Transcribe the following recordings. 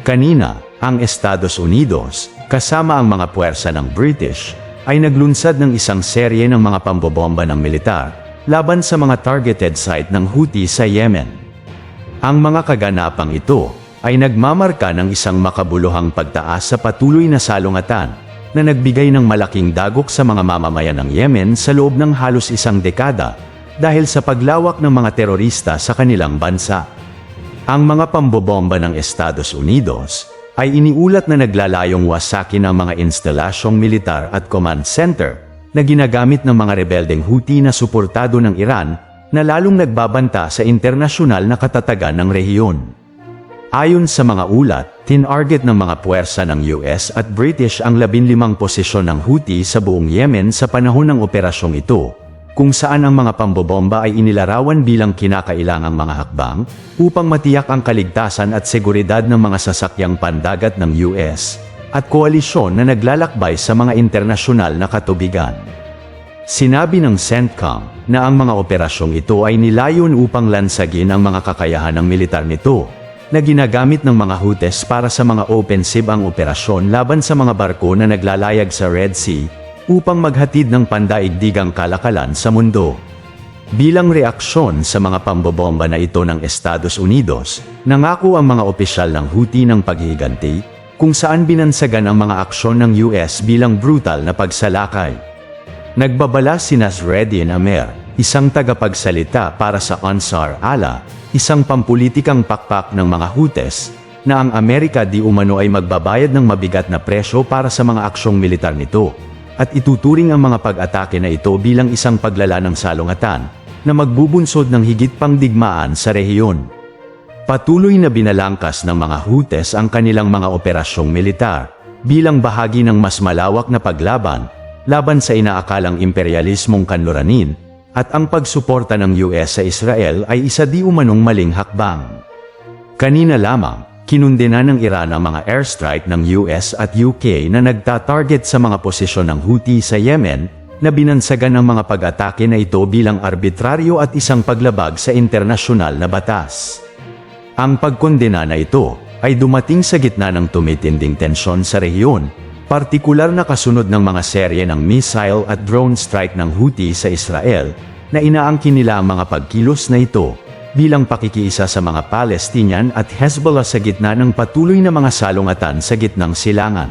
Kanina, ang Estados Unidos, kasama ang mga puwersa ng British, ay naglunsad ng isang serye ng mga pambobomba ng militar laban sa mga targeted site ng Houthi sa Yemen. Ang mga kaganapang ito ay nagmamarka ng isang makabuluhang pagtaas sa patuloy na salungatan na nagbigay ng malaking dagok sa mga mamamayan ng Yemen sa loob ng halos isang dekada dahil sa paglawak ng mga terorista sa kanilang bansa. Ang mga pambobomba ng Estados Unidos ay iniulat na naglalayong wasakin ang mga instalasyong militar at command center na ginagamit ng mga rebeldeng Houthi na suportado ng Iran na lalong nagbabanta sa internasyonal na katatagan ng rehiyon. Ayon sa mga ulat, tinarget ng mga puwersa ng US at British ang 15 posisyon ng Houthi sa buong Yemen sa panahon ng operasyong ito, kung saan ang mga pambobomba ay inilarawan bilang kinakailangang mga hakbang upang matiyak ang kaligtasan at seguridad ng mga sasakyang pandagat ng US at koalisyon na naglalakbay sa mga internasyonal na katubigan. Sinabi ng CENTCOM na ang mga operasyong ito ay nilayon upang lansagin ang mga kakayahan ng militar nito na ginagamit ng mga Houthis para sa mga offensive ang operasyon laban sa mga barko na naglalayag sa Red Sea upang maghatid ng pandaigdigang kalakalan sa mundo. Bilang reaksyon sa mga pambobomba na ito ng Estados Unidos, nangako ang mga opisyal ng Houthi ng paghihiganti kung saan binansagan ang mga aksyon ng US bilang brutal na pagsalakay. Nagbabala si Nasreddin Amer, isang tagapagsalita para sa Ansar Allah, isang pampulitikang pakpak ng mga Houthis, na ang Amerika di umano ay magbabayad ng mabigat na presyo para sa mga aksyong militar nito, at ituturing ang mga pag-atake na ito bilang isang paglala ng salungatan, na magbubunsod ng higit pang digmaan sa rehiyon. Patuloy na binalangkas ng mga Houthis ang kanilang mga operasyong militar, bilang bahagi ng mas malawak na paglaban, laban sa inaakalang imperialismong kanluranin, at ang pagsuporta ng US sa Israel ay isa di umanong maling hakbang. Kanina lamang, kinundena ng Iran ang mga airstrike ng US at UK na nagtatarget sa mga posisyon ng Houthi sa Yemen, na binansagan ang mga pag-atake na ito bilang arbitraryo at isang paglabag sa internasyonal na batas. Ang pagkondena na ito ay dumating sa gitna ng tumitinding tensyon sa rehiyon, partikular na kasunod ng mga serye ng missile at drone strike ng Houthi sa Israel, na inaangkin nila ang mga pagkilos na ito bilang pakikiisa sa mga Palestinian at Hezbollah sa gitna ng patuloy na mga salungatan sa gitnang silangan.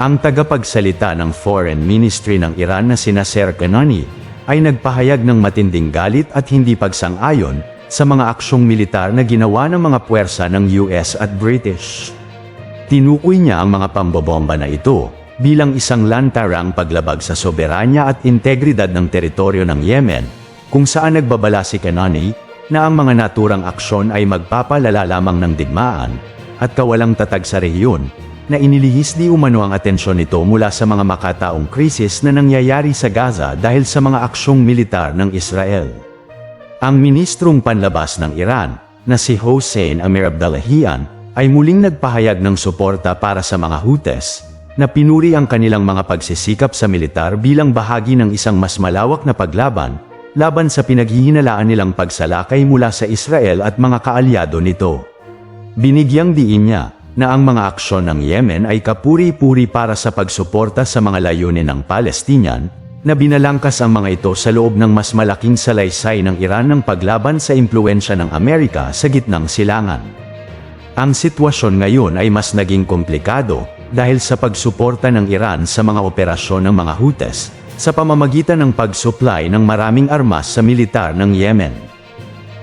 Ang tagapagsalita ng Foreign Ministry ng Iran na sina Ser Kanani ay nagpahayag ng matinding galit at hindi pagsang-ayon sa mga aksyong militar na ginawa ng mga puwersa ng US at British. Tinukoy niya ang mga pambobomba na ito bilang isang lantarang paglabag sa soberanya at integridad ng teritoryo ng Yemen, kung saan nagbabala si Kanani na ang mga naturang aksyon ay magpapalala lamang ng digmaan at kawalang tatag sa rehiyon, na inilihis di umano ang atensyon nito mula sa mga makataong krisis na nangyayari sa Gaza dahil sa mga aksyong militar ng Israel. Ang ministrong panlabas ng Iran, na si Hossein Amir Abdallahian, ay muling nagpahayag ng suporta para sa mga Houthis, na pinuri ang kanilang mga pagsisikap sa militar bilang bahagi ng isang mas malawak na paglaban, laban sa pinaghihinalaan nilang pagsalakay mula sa Israel at mga kaalyado nito. Binigyang diin niya, na ang mga aksyon ng Yemen ay kapuri-puri para sa pagsuporta sa mga layunin ng Palestinian, na binalangkas ang mga ito sa loob ng mas malaking salaysay ng Iran ng paglaban sa impluensya ng Amerika sa gitnang silangan. Ang sitwasyon ngayon ay mas naging komplikado dahil sa pagsuporta ng Iran sa mga operasyon ng mga Houthis sa pamamagitan ng pag-supply ng maraming armas sa militar ng Yemen.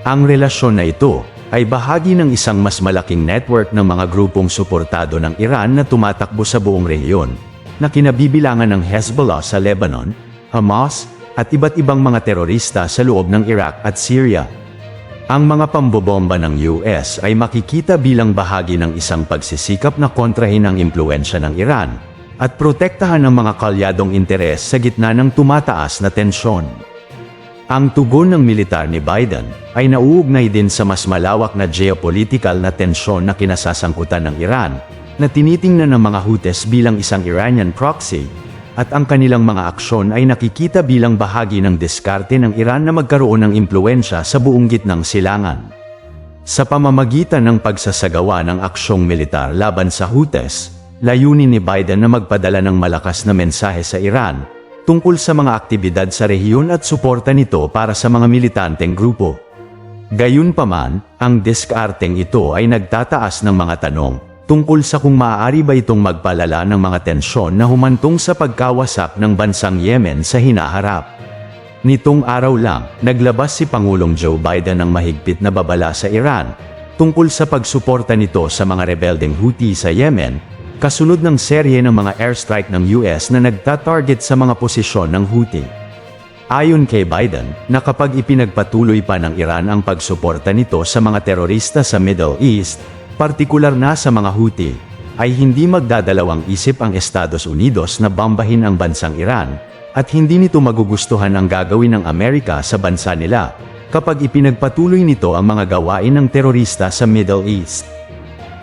Ang relasyon na ito ay bahagi ng isang mas malaking network ng mga grupong suportado ng Iran na tumatakbo sa buong rehiyon, na kinabibilangan ng Hezbollah sa Lebanon, Hamas, at iba't ibang mga terorista sa loob ng Iraq at Syria. Ang mga pambobomba ng US ay makikita bilang bahagi ng isang pagsisikap na kontrahin ang impluensya ng Iran at protektahan ang mga kalyadong interes sa gitna ng tumataas na tensyon. Ang tugon ng militar ni Biden ay nauugnay din sa mas malawak na geopolitical na tensyon na kinasasangkutan ng Iran, na tinitingnan ng mga Houthis bilang isang Iranian proxy, at ang kanilang mga aksyon ay nakikita bilang bahagi ng diskarte ng Iran na magkaroon ng impluensya sa buong gitnang silangan. Sa pamamagitan ng pagsasagawa ng aksyong militar laban sa Houthis, layunin ni Biden na magpadala ng malakas na mensahe sa Iran tungkol sa mga aktibidad sa rehiyon at suporta nito para sa mga militanteng grupo. Gayunpaman, ang diskarteng ito ay nagtataas ng mga tanong tungkol sa kung maaari ba itong magpalala ng mga tensyon na humantong sa pagkawasak ng bansang Yemen sa hinaharap. Nitong araw lang, naglabas si Pangulong Joe Biden ng mahigpit na babala sa Iran tungkol sa pagsuporta nito sa mga rebeldeng Houthi sa Yemen, kasunod ng serye ng mga airstrike ng US na nagta-target sa mga posisyon ng Houthi. Ayon kay Biden, na kapag ipinagpatuloy pa ng Iran ang pagsuporta nito sa mga terorista sa Middle East, partikular na sa mga Houthi, ay hindi magdadalawang isip ang Estados Unidos na bambahin ang bansang Iran at hindi nito magugustuhan ang gagawin ng Amerika sa bansa nila kapag ipinagpatuloy nito ang mga gawain ng terorista sa Middle East.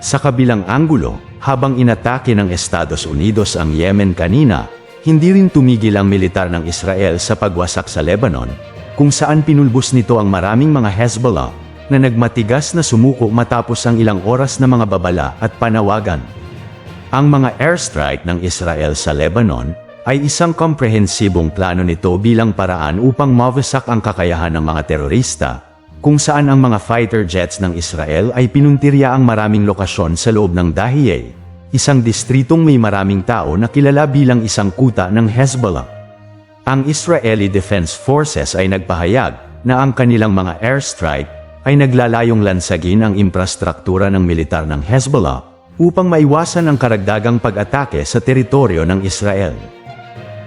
Sa kabilang anggulo, habang inatake ng Estados Unidos ang Yemen kanina, hindi rin tumigil ang militar ng Israel sa pagwasak sa Lebanon, kung saan pinulbos nito ang maraming mga Hezbollah na nagmatigas na sumuko matapos ang ilang oras na mga babala at panawagan. Ang mga airstrike ng Israel sa Lebanon ay isang komprehensibong plano nito bilang paraan upang mawasak ang kakayahan ng mga terorista, kung saan ang mga fighter jets ng Israel ay pinuntirya ang maraming lokasyon sa loob ng Dahiyeh, isang distritong may maraming tao na kilala bilang isang kuta ng Hezbollah. Ang Israeli Defense Forces ay nagpahayag na ang kanilang mga airstrike ay naglalayong lansagin ang infrastruktura ng militar ng Hezbollah upang maiwasan ang karagdagang pag-atake sa teritoryo ng Israel.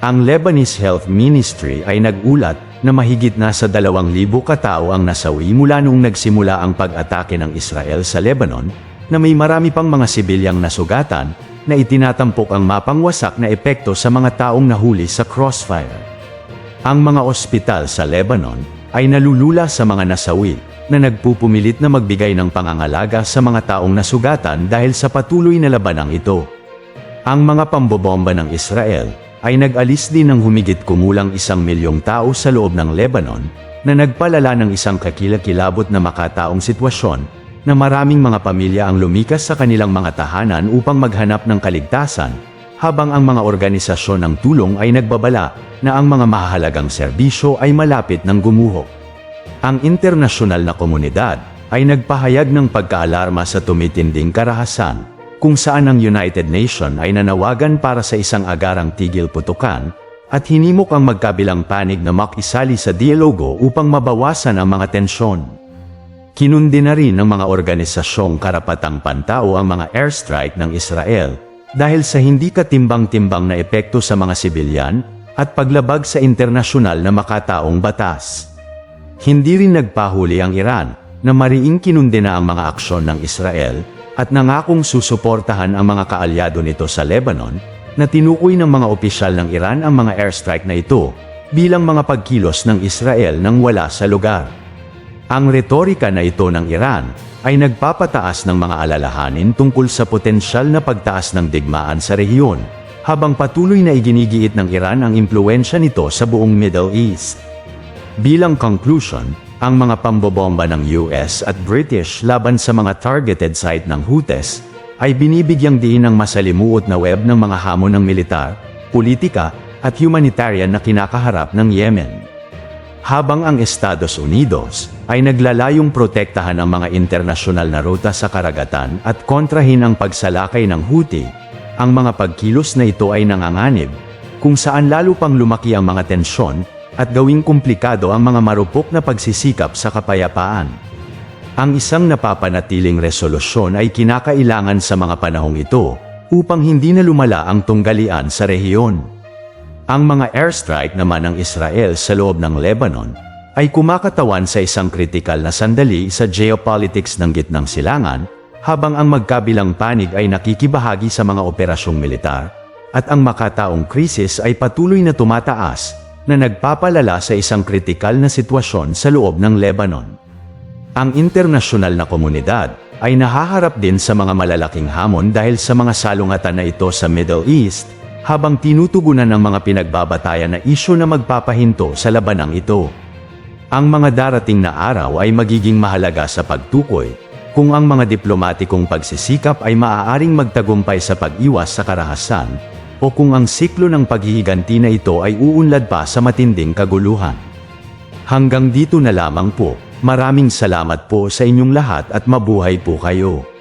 Ang Lebanese Health Ministry ay nagulat na mahigit na sa 2,000 katao ang nasawi mula nung nagsimula ang pag-atake ng Israel sa Lebanon, na may marami pang mga sibilyang nasugatan na itinatampok ang mapangwasak na epekto sa mga taong nahuli sa crossfire. Ang mga ospital sa Lebanon ay nalulula sa mga nasawi na nagpupumilit na magbigay ng pangangalaga sa mga taong nasugatan dahil sa patuloy na labanang ito. Ang mga pambobomba ng Israel ay nag-alis din ng humigit kumulang isang milyong tao sa loob ng Lebanon na nagpalala ng isang kakilakilabot na makataong sitwasyon na maraming mga pamilya ang lumikas sa kanilang mga tahanan upang maghanap ng kaligtasan habang ang mga organisasyon ng tulong ay nagbabala na ang mga mahalagang serbisyo ay malapit ng gumuho. Ang internasyonal na komunidad ay nagpahayag ng pagkaalarma sa tumitinding karahasan kung saan ang United Nation ay nanawagan para sa isang agarang tigil putukan, at hinimok ang magkabilang panig na makisali sa dialogo upang mabawasan ang mga tensyon. Kinundi na rin ng mga organisasyong karapatang pantao ang mga airstrike ng Israel dahil sa hindi katimbang-timbang na epekto sa mga sibilyan at paglabag sa internasyonal na makataong batas. Hindi rin nagpahuli ang Iran na mariing kinundi na ang mga aksyon ng Israel at nangakong susuportahan ang mga kaalyado nito sa Lebanon, na tinukoy ng mga opisyal ng Iran ang mga airstrike na ito bilang mga pagkilos ng Israel nang wala sa lugar. Ang retorika na ito ng Iran ay nagpapataas ng mga alalahanin tungkol sa potensyal na pagtaas ng digmaan sa rehiyon, habang patuloy na iginigiit ng Iran ang impluensya nito sa buong Middle East. Bilang conclusion, ang mga pambobomba ng US at British laban sa mga targeted site ng Houthis ay binibigyang diin ng masalimuot na web ng mga hamon ng militar, politika, at humanitarian na kinakaharap ng Yemen. Habang ang Estados Unidos ay naglalayong protektahan ang mga internasyonal na ruta sa karagatan at kontrahin ang pagsalakay ng Houthi, ang mga pagkilos na ito ay nanganganib, kung saan lalo pang lumaki ang mga tensyon at gawing komplikado ang mga marupok na pagsisikap sa kapayapaan. Ang isang napapanatiling resolusyon ay kinakailangan sa mga panahong ito upang hindi na lumala ang tunggalian sa rehiyon. Ang mga airstrike naman ng Israel sa loob ng Lebanon ay kumakatawan sa isang kritikal na sandali sa geopolitics ng gitnang silangan habang ang magkabilang panig ay nakikibahagi sa mga operasyong militar at ang makataong krisis ay patuloy na tumataas na nagpapalala sa isang kritikal na sitwasyon sa loob ng Lebanon. Ang internasyonal na komunidad ay nahaharap din sa mga malalaking hamon dahil sa mga salungatan na ito sa Middle East, habang tinutugunan ng mga pinagbabatayan na isyo na magpapahinto sa labanang ito. Ang mga darating na araw ay magiging mahalaga sa pagtukoy kung ang mga diplomatikong pagsisikap ay maaaring magtagumpay sa pag-iwas sa karahasan, o kung ang siklo ng paghihiganti na ito ay uunlad pa sa matinding kaguluhan. Hanggang dito na lamang po, maraming salamat po sa inyong lahat at mabuhay po kayo.